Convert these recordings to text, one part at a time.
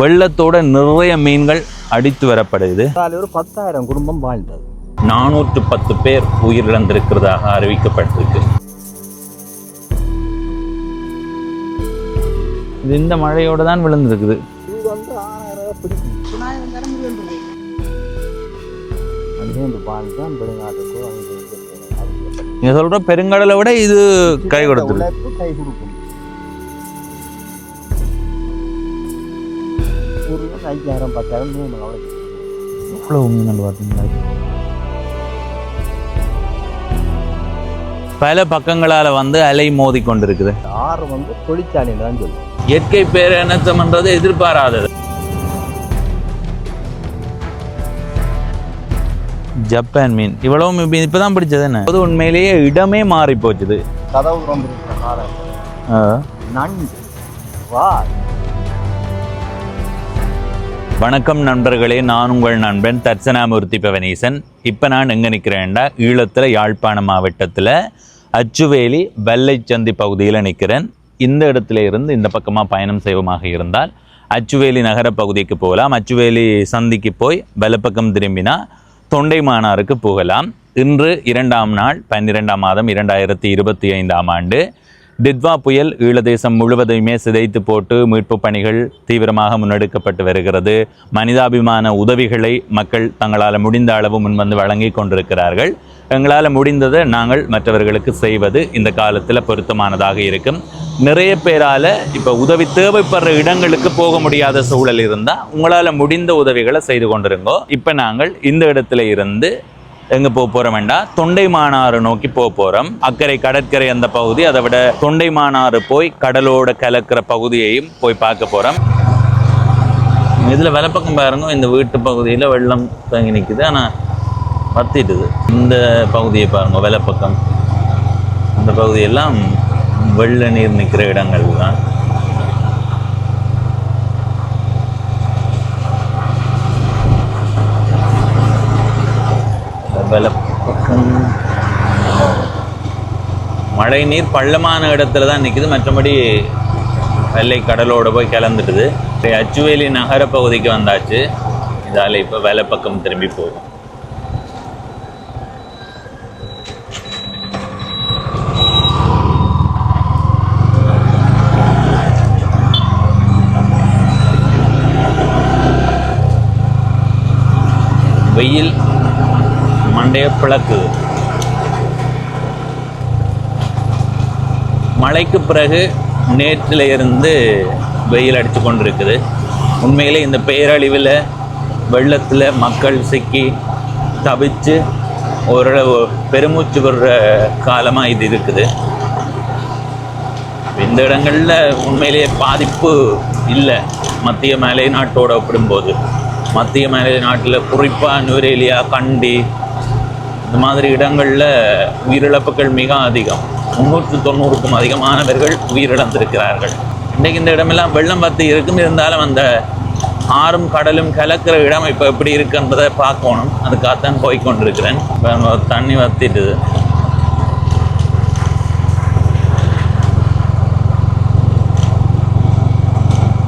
வெள்ளத்தோட நிறைய மீன்கள் அடித்து வரப்படுது. ஒரு பத்தாயிரம் குடும்பம் வாழ்ந்தது. நானூற்று பத்து பேர் உயிரிழந்திருக்கிறதாக அறிவிக்கப்பட்டிருக்கு. இது இந்த மழையோட தான் விழுந்திருக்குது. நீங்க சொல்ற பெருங்கடலை விட இது கை கொடுத்துரு நாள் ஐயாயிரம் பத்தாயிரம் நூறு அவ்வளோ இவ்வளவு மீன்கள் பார்த்தீங்களா? பல பக்கங்களால வந்து அலை மோதி கொண்டிருக்குது. ஆறு வந்து தொழிற்சாலைன்னு தான் சொல்லுவோம் இயற்கை பேரினத்தம்ன்றது எதிர்பாராதது. ஜப்பான் மீன். இவ்வளவு மீன் இப்பதான் பிடிச்சது என்ன? அது உண்மையிலேயே இடமே மாறி போச்சுது. கதவு காலம் நண்டு. வா வணக்கம் நண்பர்களே நான் உங்கள் நண்பன் தர்சனாமூர்த்தி பவனீசன். இப்போ நான் எங்கே நிற்கிறேன்டா ஈழத்தில் யாழ்ப்பாணம் மாவட்டத்தில் அச்சுவேலி வெள்ளைச்சந்தி பகுதியில் நிற்கிறேன் இந்த இடத்துல இருந்து இந்த பக்கமாக பயணம் செய்வமாக இருந்தால் அச்சுவேலி நகர பகுதிக்கு போகலாம். அச்சுவேலி சந்திக்கு போய் வலப்பக்கம் திரும்பினா தொண்டைமானாருக்கு போகலாம். இன்று இரண்டாம் நாள் பன்னிரெண்டாம் மாதம் இரண்டாயிரத்தி இருபத்தி ஐந்தாம் ஆண்டு டித்வா புயல் ஈழதேசம் முழுவதையுமே சிதைத்து போட்டு மீட்பு பணிகள் தீவிரமாக முன்னெடுக்கப்பட்டு வருகிறது. மனிதாபிமான உதவிகளை மக்கள் தங்களால் முடிந்த அளவு முன்வந்து வழங்கி கொண்டிருக்கிறார்கள். எங்களால் முடிந்ததை நாங்கள் மற்றவர்களுக்கு செய்வது இந்த காலத்தில் பொருத்தமானதாக இருக்கும். நிறைய பேரால் இப்போ உதவி தேவைப்படுற இடங்களுக்கு போக முடியாத சூழல் இருந்தால் உங்களால் முடிந்த உதவிகளை செய்து கொண்டிருங்கோ. இப்போ நாங்கள் இந்த இடத்துல இருந்து எங்க போக போறோம்டா தொண்டை தொண்டைமானாறு நோக்கி போக போறோம். அக்கறை கடற்கரை அந்த பகுதி அதை விட தொண்டைமானாறு போய் கடலோட கலக்கிற பகுதியையும் போய் பார்க்க போறோம். இதுல வலப்பக்கம் பாருங்க இந்த வீட்டு பகுதியில வெள்ளம் தங்கி நிக்குது. ஆனா வத்திட்டுது. இந்த பகுதியை பாருங்க வலப்பக்கம். இந்த பகுதியெல்லாம் வெள்ள நீர் நிற்கிற இடங்கள் தான் வலப்பக்கம் மழை நீர் பள்ளமான இடத்துல தான் நிற்குது மற்றபடி வெள்ளை கடலோட போய் கலந்துடுது அச்சுவேலி நகர பகுதிக்கு வந்தாச்சு. இதால் இப்போ வேலைப்பக்கம் திரும்பி போகும் வெயில் மண்டைய பிளக்கு. மழைக்கு பிறகு நேற்றில் இருந்து வெயில் அடித்து கொண்டிருக்குது. உண்மையிலே இந்த பேரழிவில் வெள்ளத்தில் மக்கள் சிக்கி தவிச்சு ஓரளவு பெருமூச்சு விடுற காலமாக இது இருக்குது. இந்த இடங்களில் உண்மையிலேயே பாதிப்பு இல்லை. மத்திய மேலை நாட்டோட ஒப்பிடும்போது. மத்திய மேலை நாட்டில் குறிப்பாக நுரேலியா கண்டி இந்த மாதிரி இடங்களில் உயிரிழப்புகள் மிக அதிகம். முன்னூற்று தொண்ணூறுக்கும் அதிகமானவர்கள் உயிரிழந்திருக்கிறார்கள். இன்றைக்கு இந்த இடமெல்லாம் வெள்ளம் பற்றி இருக்கும். இருந்தாலும் அந்த ஆறும் கடலும் கலக்கிற இடம் இப்போ எப்படி இருக்குன்றதை பார்க்கணும். அதுக்காகத்தான் போய் கொண்டிருக்கிறேன். இப்போ தண்ணி வத்திட்டுது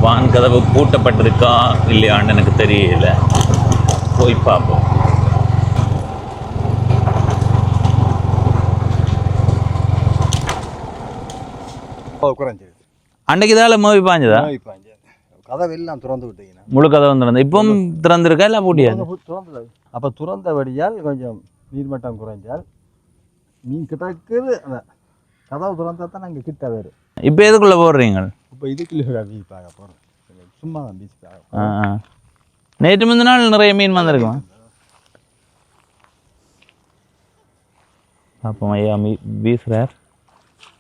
வான் கதவு பூட்டப்பட்டிருக்கா இல்லையான்னு எனக்கு தெரியல. போய் பார்ப்போம். குறைஞ்சிருது. அன்னைக்கு இதால மூவி பாஞ்சதா? இப்போ கதவு எல்லாம் திறந்து விட்டீங்கன்னா முழு கதவு திறந்து. இப்பவும் திறந்திருக்கா இல்லை பூட்டியாது திறந்து அப்போ திறந்தபடியால் கொஞ்சம் நீர்மட்டம் குறைஞ்சால் மீன் கிட்டக்குது அந்த கதவு திறந்தா தான் நாங்கள் கிட்ட வரும் இப்போ எதுக்குள்ள போடுறீங்க இப்போ இதுக்குள்ள பீச் பார்க்க போகிறோம் சும்மா தான் பீச் பார்க்க ஆ, ஆ. நேற்று முந்தின நாள் நிறைய மீன் வந்திருக்கும்? பார்ப்போம் ஐயா மீ வீசுறார்.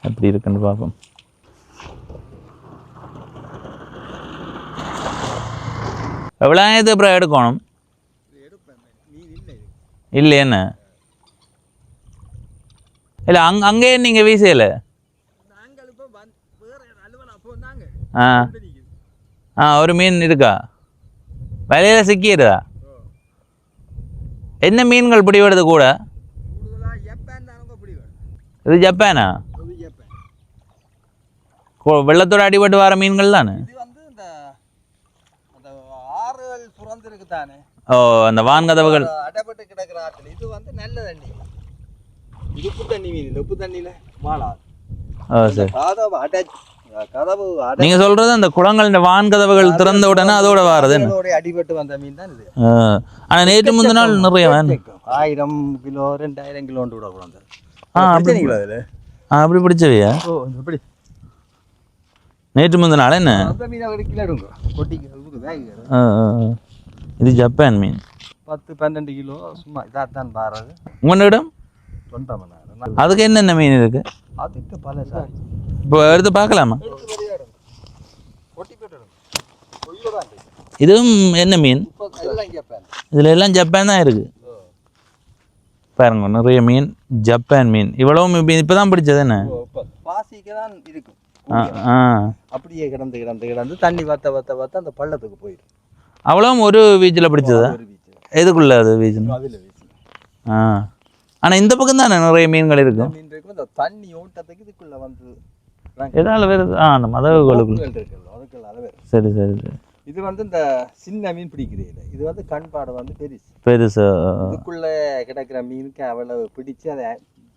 எப்படி இருக்குன்னு பார்ப்போம் அப்புறம் எடுக்கணும். இல்லை என்ன? இல்லை அங் அங்கேயே நீங்கள் வீசையில்? ஆ. ஆ ஒரு மீன் இருக்கா? வலையில சிக்கிடுதா? என்ன மீன்கள் பிடிபடுது கூட? இது ஜப்பானா. கொ- வெள்ளத்தோட அடிபட்டு வர மீன்கள் தானே இது வந்து இந்த ஆற்றுக்கு தானே ஓ அந்த வான்கதவுகள் அடைப்பட்டு கிடக்குற ஆற்றுல. இது வந்து நல்ல தண்ணி. இது உப்பு தண்ணி மீன். உப்பு தண்ணியில வாழா ஓ சரி. கதவு அட்டாச் கதவு நீங்க சொல்றது அந்த குளங்கள் இந்த வான்கதவுகள் திறந்த உடனே அதோட வாரது அடிபட்டு வந்த மீன் தான் இது. ஆனா நேற்று முந்தின நாள் நிறைய வேன். ஆயிரம் கிலோ ரெண்டாயிரம் கிலோன்னு கூட கூட ஆ, அப்படி- ஆ, அப்படி பிடிச்சவையா ஓ எப்படி நேற்று முந்தின நாள் என்ன? இது ஜப்பான் மீன். பத்து பன்னெண்டு கிலோ சும்மா இதாக தான் பாருது உங்களிடம் அதுக்கு என்னென்ன மீன் இருக்கு? அதுக்கு பல சார். இப்போ எடுத்து பார்க்கலாமா? இதுவும் என்ன மீன்? இப்போ இதுல எல்லாம் ஜப்பான் தான் இருக்கு. பாருங்க நிறைய மீன் ஜப்பான் மீன். இவ்வளவு மீன் இப்பதான் பிடிச்சது என்ன? பாசிக்கு தான் இருக்கும். அப்படியே கிடந்து கிடந்து கிடந்து தண்ணி வத்த வத்த வத்த அந்த பள்ளத்துக்கு போயிடும். அவ்வளவும் ஒரு வீச்சில் பிடிச்சதா? எதுக்குள்ள அது வீச்சு? ஆ. ஆனா இந்த பக்கம் தானே நிறைய மீன்கள் இருக்கும்? தண்ணி ஓட்டத்துக்கு இதுக்குள்ள வந்து எதால வருது ஆ அந்த மதகுகளுக்குள்ள. சரி சரி சரி. இது வந்து இந்த சின்ன மீன் பிடிக்கிறீங்க இது. வந்து கண்பாடு வந்து பெருசு. பெருசு இதுக்குள்ள கிடக்கிற மீனுக்கு அவ்வளவு பிடிச்சு அதை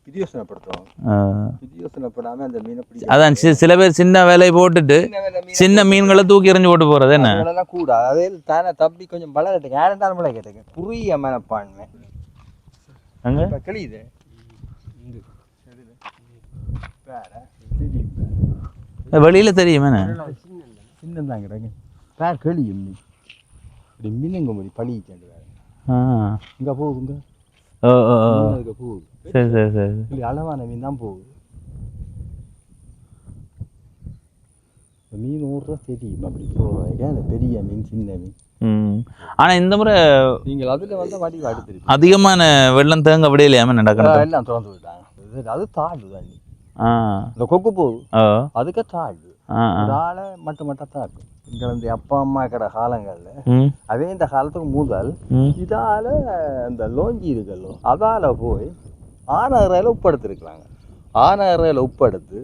பிரியோசனப்படுத்துவோம் ஆ. பிரியோசனப்படாம அந்த மீனை பிடிச்சி அதான் சில பேர் சின்ன வேலையை போட்டுட்டு சின்ன மீன் மீன்களை தூக்கி எறிஞ்சு போட்டு போறது என்ன? அதெல்லாம் கூட அதே தானே தம்பி கொஞ்சம் பலகட்டுங்க யாரெண்டாலும் பல கேட்டுங்க குறுகிய மனப்பான்மை. அங்க? கிளியுது பேர. வெளியில தெரியுமே என்ன? சின்னதான் கிடக்கு. பேர் கிளியும் மீன் இப்படி மீனுங்க முடி பழிச்சாண்டு வேற ஆ. இங்கே போகுங்க ஓ ஓ ஓ இங்கே போகுது சரி சரி சரி இல்லை அளவான மீன் தான் போகுது மீன் ஊறுற தெரியும் அப்படி போகிறீங்க அந்த பெரிய மீன் சின்ன மீன் ம் ஆனா இந்த முறை நீங்கள் அதில் வந்து வடிவ அடுத்திருப்பீங்க அதிகமான வெள்ளம் தேங்க விடையிலையாம நடக்கணும். எல்லாம் திறந்து விட்டாங்க. அது தாழ்வு தண்ணி இந்த கொக்கு போகுது அதுக்கு தாழ்வு. ஒரு ஆளை மட்டும் மட்டும் தான் இருக்கும் இங்கே வந்து அப்பா அம்மா கிட காலங்களில் அதே இந்த காலத்துக்கு முதல் இதால இந்த லோஞ்சி இருக்கல்லோ அதால போய் ஆனகரையில் உப்படுத்திருக்கிறாங்க ஆனகரையில் உப்படுத்து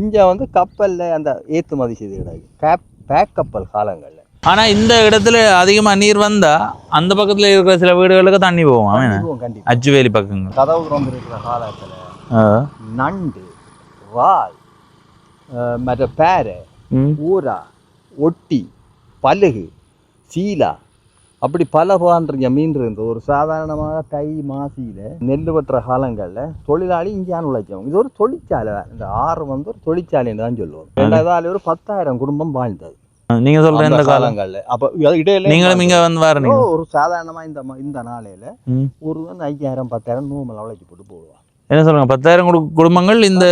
இங்கே வந்து கப்பலில் அந்த ஏற்றுமதி செய்து கிடக்கு கேப் பேக் கப்பல் காலங்களில். ஆனா இந்த இடத்துல அதிகமா நீர் வந்தா அந்த பக்கத்துல இருக்கிற சில வீடுகளுக்கு தண்ணி கண்டிப்பாக அச்சுவேலி பக்கங்கள். கதவு திறந்துருக்கிற காலத்தில். நண்டு வால் மற்ற பேரை ஊரா ஒட்டி பலுகு சீலா அப்படி பல பான்ற மீன் இருந்து ஒரு சாதாரணமாக தை மாசியில் நெல் வெட்டுற காலங்களில் தொழிலாளி இங்கேயான உழைச்சவங்க இது ஒரு தொழிற்சாலை. இந்த ஆறு வந்து ஒரு தொழிற்சாலைன்னு தான் சொல்லுவோம் ரெண்டாவது ஒரு பத்தாயிரம் குடும்பம் வாழ்ந்தது நீங்க சொல்ற இந்த காலங்களில் அப்போ இடையில நீங்களும் இங்க வந்து வர ஓ, ஒரு சாதாரணமாக இந்த இந்த நாளையில் ஒரு ஐயாயிரம் பத்தாயிரம் நூமல் உழைச்சி போட்டு போடுவான் என்ன சொல்லுங்க பத்தாயிரம் குடு- குடும்பங்கள் இந்த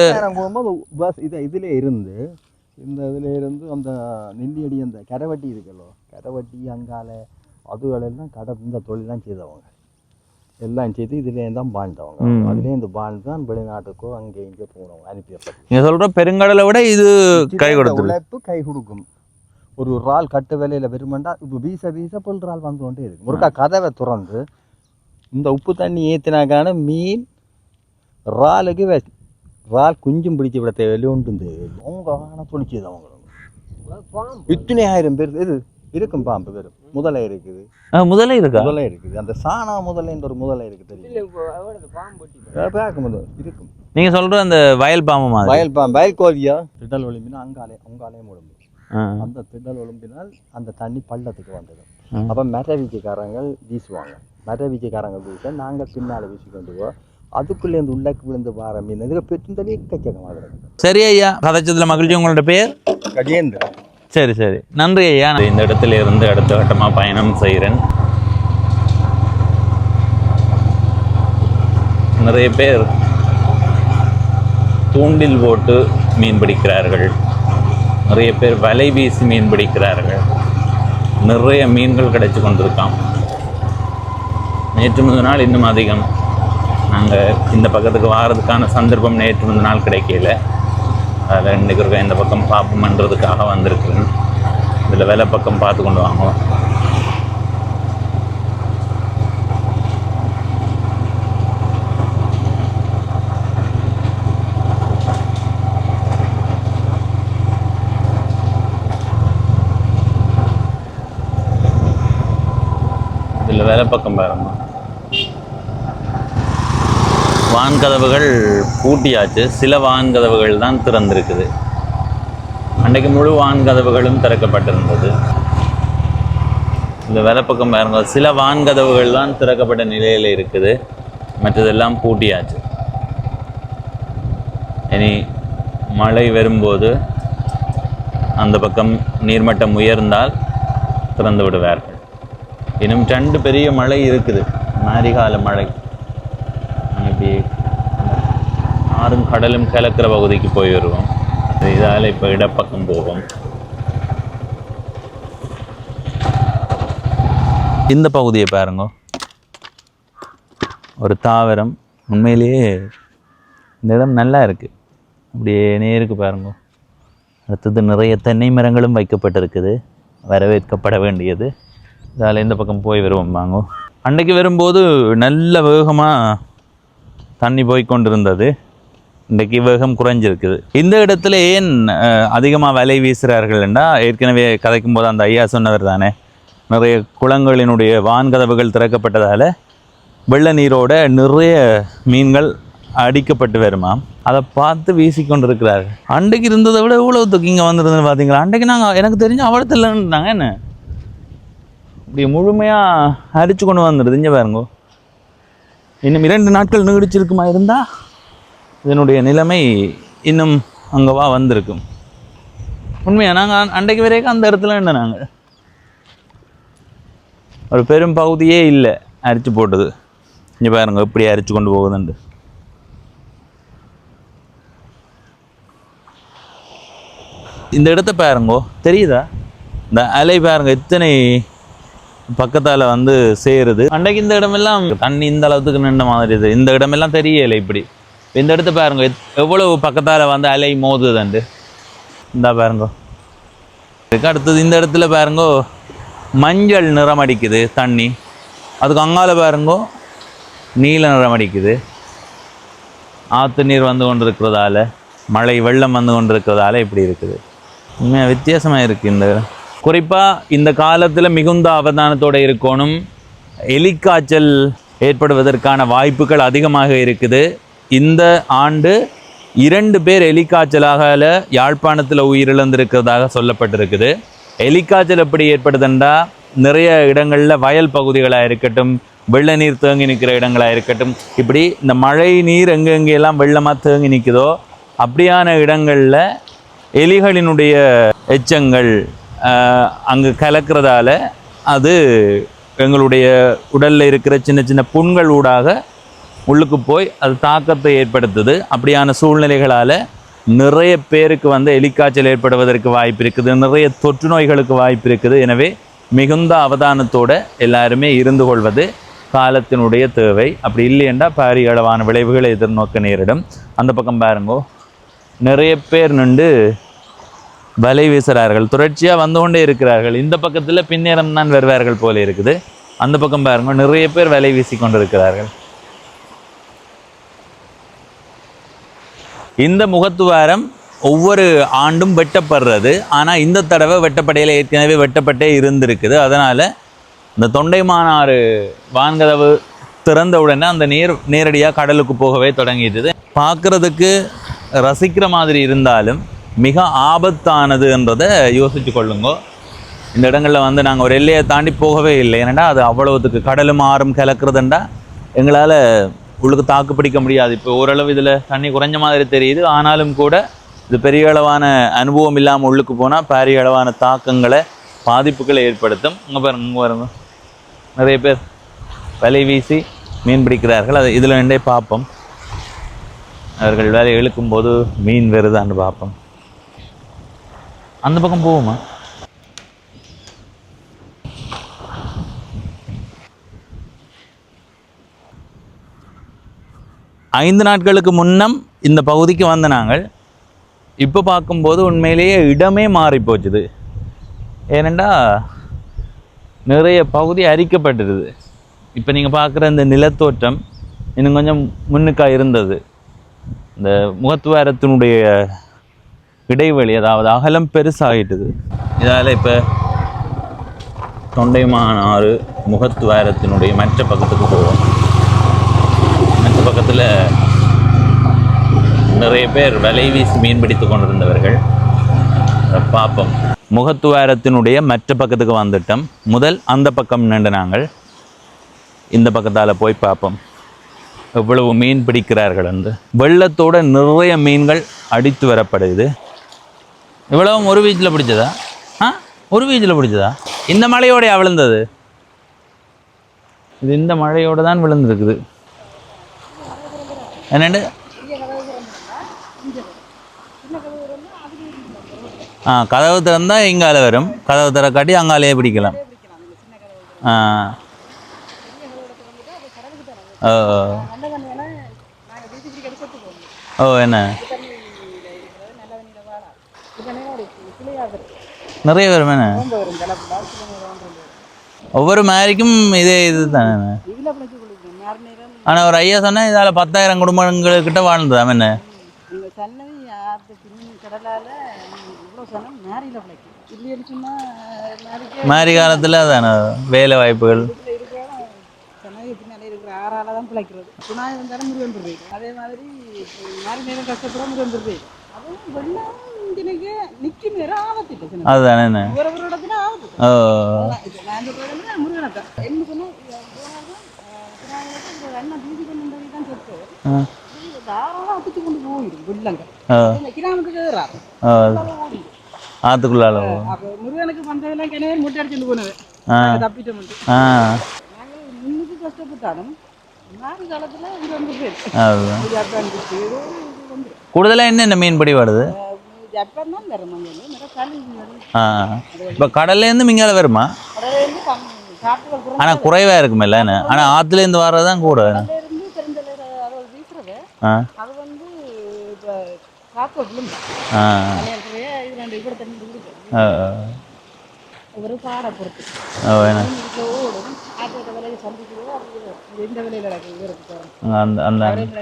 பஸ் இது இதில் இருந்து இந்த இதில் இருந்து அந்த நெல்லியடி அந்த கரைவட்டி இருக்குல்லோ கரைவட்டி அங்கால அதுகளெல்லாம் கடை இந்த தொழிலாம் செய்தவங்க. எல்லாம் செய்து இதுலேயே தான் வாழ்ந்தவங்க. அதுலேயே இந்த வாழ்ந்து தான் வெளிநாட்டுக்கோ அங்கே இங்கே போனவங்க அனுப்பியப்பட்டு நீங்க சொல்ற பெருங்கடலை விட இது கை இந்த கொடுத்துரு உழைப்பு கை கொடுக்கும். ஒரு இறால் கட்டு வேலையில் வெறுமண்டா இப்போ வீச வீச புல் இறால் வந்து கொண்டே இருக்கு. ஒருக்கா கதவை திறந்து இந்த உப்பு தண்ணி ஏற்றினாக்கான மீன் இறாலுக்கு வெ இறால் குஞ்சும் பிடிச்சி விட தேவையில்லை ஒன்றும் தேவையில்லை அவங்க ஆனால் துணிச்சது அவங்க இத்தனை ஆயிரம் பேர் இது இருக்கும் பாம்பு பேர் முதலை இருக்குது ஆ, முதல்ல இருக்கா முதலை இருக்குது அந்த சாணா முதலைன்ற ஒரு முதலை இருக்கு தெரியும் பார்க்க முதல் இருக்கும் நீங்க சொல்ற அந்த வயல் பாம்பு மாதிரி வயல் பாம்பு வயல் கோழியா திடல் ஒளிம்பினா அங்காலே அங்காலே முடம்பு ஆ. அந்த திடல் ஒழும்பினால் அந்த தண்ணி பள்ளத்துக்கு வந்தது ம். அப்போ மர வீச்சுக்காரங்க வீசுவாங்க மர வீச்சுக்காரங்க வீச நாங்கள் பின்னால் வீசி கொண்டு போவோம் அதுக்குள்ளேருந்து உள்ளக்கு விழுந்து வார மீன் இதுக்கு பெருந்தளி எக்கச்சக்கமாக கிடக்கு சரி ஐயா கதைச்சதுல மகிழ்ச்சி. உங்களோட பேர் கஜேந்திரன். சரி சரி. நன்றி ஐயா. நான் இந்த இடத்துல இருந்து அடுத்த கட்டமாக பயணம் செய்கிறேன். நிறைய பேர் தூண்டில் போட்டு மீன் பிடிக்கிறார்கள். நிறைய பேர் வலை வீசி மீன் பிடிக்கிறார்கள். நிறைய மீன்கள் கிடைச்சு கொண்டிருக்காம். நேற்று முந்தின நாள் இன்னும் அதிகம். நாங்கள் இந்த பக்கத்துக்கு வாரதுக்கான சந்தர்ப்பம் நேற்று முந்தின நாள் கிடைக்கல. அதில் இன்றைக்கு இருக்க இந்த பக்கம் பார்ப்போம்ன்றதுக்காக வந்திருக்கிறேன். இதில் வேலை பக்கம் பார்த்து கொண்டு வாங்குவோம் வேலை பக்கம் பாருங்கள் வான்கதவுகள் பூட்டியாச்சு. சில வான்கதவுகள் தான் திறந்திருக்குது. அன்றைக்கு முழு வான்கதவுகளும் திறக்கப்பட்டிருந்தது. இந்த வெலப்பக்கம் பாருங்க. சில வான்கதவுகள் தான் திறக்கப்பட்ட நிலையில் இருக்குது. மற்றதெல்லாம் பூட்டியாச்சு. இனி மழை வரும்போது அந்த பக்கம் நீர்மட்டம் உயர்ந்தால் திறந்து விடுவார்கள். இன்னும் ரெண்டு பெரிய மழை இருக்குது. மாரிகால மழை நாங்கள் இப்படி ஆறும் கடலும் கலக்கிற பகுதிக்கு போய் வருவோம் இதால் இப்போ இடப்பக்கம் போகும் இந்த பகுதியை பாருங்க ஒரு தாவரம் உண்மையிலேயே இந்த இடம் நல்லா இருக்குது அப்படியே நேருக்கு பாருங்க அடுத்தது நிறைய தென்னை மரங்களும் வைக்கப்பட்டிருக்குது வரவேற்கப்பட வேண்டியது இதால் இந்த பக்கம் போய் வருவோம் வாங்க அன்றைக்கு வரும்போது நல்ல வேகமாக தண்ணி போய் கொண்டிருந்தது இன்றைக்கு வேகம் குறைஞ்சிருக்குது. இந்த இடத்துல ஏன் அதிகமாக வலை வீசுகிறார்கள்னா ஏற்கனவே கதைக்கும் போது அந்த ஐயா சொன்னவர் தானே நிறைய குளங்களினுடைய வான்கதவுகள் திறக்கப்பட்டதால் வெள்ள நீரோட நிறைய மீன்கள் அடிக்கப்பட்டு வருமாம் அதை பார்த்து வீசிக்கொண்டிருக்கிறார் அன்றைக்கு இருந்ததை விட இவ்வளோ தூக்கி இங்கே வந்திருந்தது பார்த்தீங்களா அன்றைக்கு நாங்கள் எனக்கு தெரிஞ்சு அவளத்தில்லைன்றாங்க என்ன? இப்படி முழுமையாக அரிச்சு கொண்டு வந்துடுது இங்கே பாருங்கோ. இன்னும் இரண்டு நாட்கள் நீடிச்சிருக்குமா இருந்தால் இதனுடைய நிலைமை இன்னும் அங்கவா வந்திருக்கும். உண்மையா நாங்கள் அன்றைக்கு வரைக்கும் அந்த இடத்துல என்ன நாங்கள் ஒரு பெரும் பகுதியே இல்லை அரிச்சு போட்டது. இங்கே பாருங்க எப்படி அரிச்சு கொண்டு போகுதுண்டு இந்த இடத்த பாருங்கோ தெரியுதா? இந்த அலை பாருங்க இத்தனை பக்கத்தால் வந்து சேருது. அன்றைக்கு இந்த இடமெல்லாம் தண்ணி இந்த அளவுக்கு நின்ற மாதிரி இது. இந்த இடமெல்லாம் தெரியலை இப்படி. இந்த இடத்த பாருங்க எவ்வளவு பக்கத்தால் வந்து அலை மோதுதுண்டு. இந்தா பாருங்க. இதுக்கு அடுத்தது இந்த இடத்துல பாருங்கோ மஞ்சள் நிறம் அடிக்குது தண்ணி. அதுக்கு அங்கால பாருங்கோ நீல நிறம் அடிக்குது. ஆற்று நீர் வந்து கொண்டிருக்கிறதால மழை வெள்ளம் வந்து கொண்டிருக்கிறதால இப்படி இருக்குது. உண்மையாக வித்தியாசமாக இருக்குது இந்த குறிப்பாக இந்த காலத்தில் மிகுந்த அவதானத்தோடு இருக்கணும். எலிக்காய்ச்சல் ஏற்படுவதற்கான வாய்ப்புகள் அதிகமாக இருக்குது. இந்த ஆண்டு இரண்டு பேர் எலிக்காய்ச்சலாக யாழ்ப்பாணத்தில் உயிரிழந்திருக்கிறதாக சொல்லப்பட்டிருக்குது. எலிக்காய்ச்சல் எப்படி ஏற்படுதுண்டா நிறைய இடங்களில் வயல் பகுதிகளாக இருக்கட்டும் வெள்ள நீர் தேங்கி நிற்கிற இடங்களாக இருக்கட்டும் இப்படி இந்த மழை நீர் எங்கெங்கெல்லாம் வெள்ளமாக தேங்கி நிற்குதோ அப்படியான இடங்களில் எலிகளினுடைய எச்சங்கள் அங்கு கலக்கிறதால அது எங்களுடைய உடலில் இருக்கிற சின்ன சின்ன புண்கள் ஊடாக உள்ளுக்கு போய் அது தாக்கத்தை ஏற்படுத்துது. அப்படியான சூழ்நிலைகளால் நிறைய பேருக்கு வந்து எலிக்காய்ச்சல் ஏற்படுவதற்கு வாய்ப்பு இருக்குது. நிறைய தொற்று நோய்களுக்கு வாய்ப்பு இருக்குது. எனவே மிகுந்த அவதானத்தோட எல்லாருமே இருந்து கொள்வது காலத்தினுடைய தேவை. அப்படி இல்லையெண்டா பாரிய அளவான விளைவுகளை எதிர்நோக்க நேரிடும். அந்த பக்கம் பாருங்கோ. நிறைய பேர் நின்று வலை வீசுகிறார்கள் தொடர்ச்சியாக வந்து கொண்டே இருக்கிறார்கள். இந்த பக்கத்தில் பின்னேறம் தான் வருவார்கள் போல இருக்குது. அந்த பக்கம் பாருங்க. நிறைய பேர் வலை வீசி கொண்டிருக்கிறார்கள். இந்த முகத்துவாரம் ஒவ்வொரு ஆண்டும் வெட்டப்படுறது. ஆனால் இந்த தடவை வெட்டப்படையில் ஏற்கனவே வெட்டப்பட்டே இருந்திருக்குது. அதனால் இந்த தொண்டைமானாறு வான்கதவு திறந்த உடனே அந்த நீர் நேரடியாக கடலுக்கு போகவே தொடங்கிட்டுது. பார்க்குறதுக்கு ரசிக்கிற மாதிரி இருந்தாலும் மிக ஆபத்தானதுன்றதை யோசிச்சு கொள்ளுங்கோ. இந்த இடங்களில் வந்து நாங்கள் ஒரு எல்லையை தாண்டி போகவே இல்லை. ஏன்னா அது அவ்வளவுத்துக்கு கடலும் ஆறும் கலக்கிறதுண்டா. எங்களால் உள்ளுக்கு தாக்கு பிடிக்க முடியாது. இப்போ ஓரளவு இதில் தண்ணி குறைஞ்ச மாதிரி தெரியுது. ஆனாலும் கூட இது பெரிய அளவான அனுபவம் இல்லாமல் உள்ளுக்கு போனால் பெரிய அளவான தாக்கங்களை பாதிப்புகளை ஏற்படுத்தும். இங்கே பாருங்க இங்கே பாருங்க. நிறைய பேர் வலை வீசி மீன் பிடிக்கிறார்கள். அது இதில் ரெண்டே பார்ப்போம். அவர்கள் வேலை இழுக்கும்போது மீன் வருதான்னு பார்ப்போம். அந்த பக்கம் போவோமா? ஐந்து நாட்களுக்கு முன்னம் இந்த பகுதிக்கு வந்த நாங்கள் இப்போ பார்க்கும்போது உண்மையிலேயே இடமே மாறி போச்சுது ஏனெண்டா நிறைய பகுதி அரிக்கப்பட்டுடுது இப்போ நீங்கள் பார்க்குற இந்த நிலத்தோற்றம் இன்னும் கொஞ்சம் முன்னுக்காக இருந்தது. இந்த முகத்துவாரத்தினுடைய இடைவெளி அதாவது அகலம் பெருசாகிட்டுது இதால் இப்போ தொண்டைமான் ஆறு முகத்துவாரத்தினுடைய மற்ற பக்கத்துக்கு போவோம். பக்கத்தில் நிறைய பேர் வலை வீசி மீன் பிடித்து கொண்டிருந்தவர்கள். பார்ப்போம் முகத்துவாரத்தினுடைய மற்ற பக்கத்துக்கு வந்துட்டோம். முதல் அந்த பக்கம் நின்று நாங்கள். இந்த பக்கத்தால் போய் பார்ப்போம் எவ்வளவு மீன் பிடிக்கிறார்கள் என்று. வெள்ளத்தோட நிறைய மீன்கள் அடித்து வரப்படுது. இவ்வளவும் ஒரு வீச்சில் பிடிச்சதா? ஆ? ஒரு வீச்சில் பிடிச்சதா? இந்த மழையோடைய விழுந்தது இது இந்த மழையோடு தான் விழுந்திருக்குது. என்னண்டு? ஆ கதவு திறந்தால் இங்கால வரும். கதவு திற காட்டி அங்காலேயே பிடிக்கலாம். ஆ. ஓ ஓ. என்ன? நிறைய வரும் என்ன? ஒவ்வொரு மாதிரிக்கும் இதே இது தானே? ஆனால் ஒரு ஐயா சொன்னால் இதால் பத்தாயிரம் குடும்பங்கள்கிட்ட வாழ்ந்ததாம் என்ன? மாதிரி காலத்தில் அதானே வேலை வாய்ப்புகள். ஆறால் தான் பிழைக்கிறது. துணாய் வந்தாலும் முருகன் போயிடும் அதே மாதிரி மாறி நேரம் கஷ்டப்பட முருகன் போயிடும் அதுவும் வெள்ளம் இங்கே நிற்க நேரம் ஆபத்திட்டு சொன்னது அதுதானே என்ன? ஒரு ஒரு இடத்துல ஆபத்து. ஓ. நான் சொல்கிறேன் முருகனை தான். என்ன சொன்னால் அதுதான் ஜப்பான் குச்சி ஏதோ ஒரு இது வந்து கூடுதலாக என்னென்ன மீன் பிடி வருது இப்போ கடல்லேருந்து மிங்கால வருமா ஆனால் குறைவாக இருக்குமில்ல ஆனால் ஆற்றுலேருந்து வர்றது தான் கூட கடலேருந்து தெரிஞ்ச அதை வீசுறது ஆ அது வந்து இப்போ காற்று விழுந்து ஆ. கல்யாணத்துலேயே இது ரெண்டு கூட தண்ணி கொடுக்குது ஆ, ஒரு பாடை பொறுத்து. வீட்டில் ஓடும். ஆட்டோட விலையை இது. எந்த விலையில் கிடக்கு இவருக்கு அந்த அந்த இந்த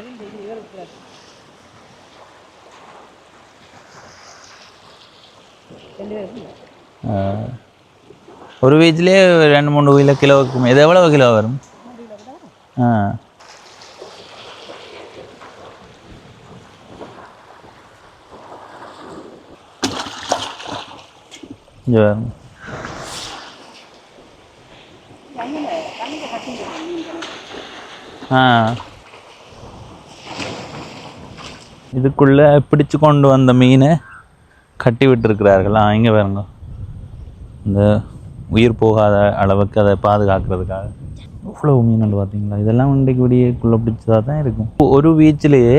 ரெண்டு பேருக்கும். ஒரு வீச்சிலே ரெண்டு மூணு கிலோ கிலோவுக்கு இது எவ்வளோ கிலோ வரும். ஆ. இங்க ஆ இதுக்குள்ள பிடிச்சு கொண்டு வந்த மீனை கட்டி விட்டுருக்கிறார்கள் இங்கே பாருங்க இந்த உயிர் போகாத அளவுக்கு அதை பாதுகாக்கிறதுக்காக இவ்வளோ மீன் பார்த்தீங்களா இதெல்லாம் இன்றைக்கு விடியக்குள்ளே பிடிச்சதாக தான் இருக்கும் ஒரு வீச்சிலேயே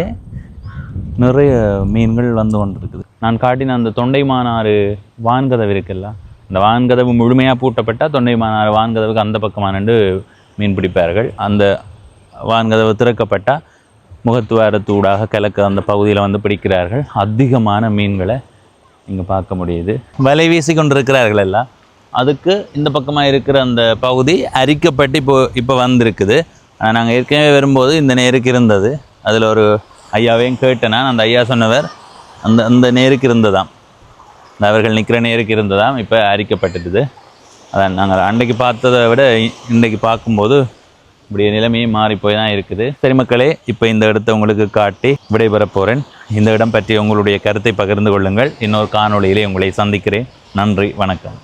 நிறைய மீன்கள் வந்து கொண்டிருக்குது நான் காட்டின அந்த தொண்டைமானாறு வான்கதவு இருக்குல்ல? அந்த வான்கதவு முழுமையாக பூட்டப்பட்டால் தொண்டைமானாறு வான்கதவுக்கு அந்த பக்கமானண்டு மீன் பிடிப்பார்கள். அந்த வான்கதவு திறக்கப்பட்டால் முகத்துவாரத்தூடாக கிழக்கு அந்த பகுதியில் வந்து பிடிக்கிறார்கள். அதிகமான மீன்களை இங்கே பார்க்க முடியுது. வலை வீசி கொண்டிருக்கிறார்கள் எல்லாம். அதுக்கு இந்த பக்கமாக இருக்கிற அந்த பகுதி அரிக்கப்பட்டு இப்போ இப்போ வந்திருக்குது. நாங்கள் ஏற்கனவே வரும்போது இந்த நேருக்கு இருந்தது. அதில் ஒரு ஐயாவையும் கேட்டேன். நான் அந்த ஐயா சொன்னவர் அந்த அந்த நேருக்கு இருந்ததாம். அவர்கள் நிற்கிற நேருக்கு இருந்ததாம். இப்போ அரிக்கப்பட்டுட்டுது அதான் நாங்கள் அன்றைக்கு பார்த்ததை விட இன்றைக்கு பார்க்கும்போது இப்படி நிலைமையும் மாறி போய் தான் இருக்குது. சரி மக்களே இப்போ இந்த இடத்தை உங்களுக்கு காட்டி விடைபெறப் போகிறேன் இந்த இடம் பற்றி உங்களுடைய கருத்தை பகிர்ந்து கொள்ளுங்கள். இன்னொரு காணொளியிலே உங்களை சந்திக்கிறேன். நன்றி வணக்கம்.